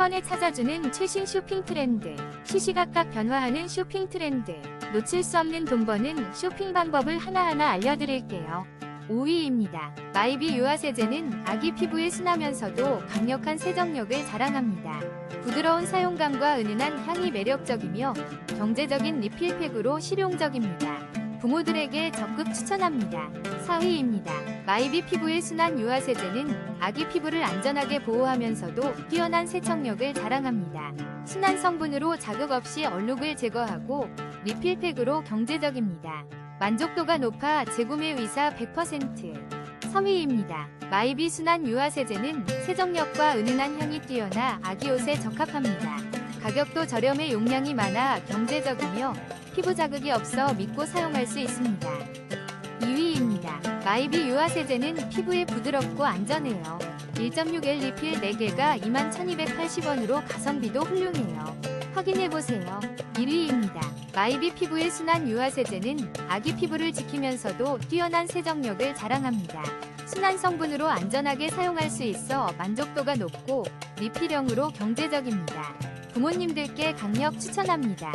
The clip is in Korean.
번에 찾아주는 최신 쇼핑 트렌드. 시시각각 변화하는 쇼핑 트렌드. 놓칠 수 없는 돈 버는 쇼핑 방법을 하나하나 알려드릴게요. 5위입니다. 마이비 유화 세제는 아기 피부에 순하면서도 강력한 세정력을 자랑합니다. 부드러운 사용감과 은은한 향이 매력적이며 경제적인 리필팩으로 실용적입니다. 부모들에게 적극 추천합니다. 4위입니다. 마이비 피부의 순한 유화 세제는 아기 피부를 안전하게 보호하면서도 뛰어난 세척력을 자랑합니다. 순한 성분으로 자극 없이 얼룩을 제거하고 리필팩으로 경제적입니다. 만족도가 높아 재구매 의사 100%. 3위입니다. 마이비 순한 유화 세제는 세정력과 은은한 향이 뛰어나 아기 옷에 적합합니다. 가격도 저렴해 용량이 많아 경제적이며 피부 자극이 없어 믿고 사용할 수 있습니다. 2위입니다. 마이비 유화 세제는 피부에 부드럽고 안전해요. 1.6L 리필 4개가 21,280원으로 가성비도 훌륭해요. 확인해보세요. 1위입니다. 마이비 피부의 순한 유화 세제는 아기 피부를 지키면서도 뛰어난 세정력을 자랑합니다. 순한 성분으로 안전하게 사용할 수 있어 만족도가 높고 리필형으로 경제적입니다. 부모님들께 강력 추천합니다.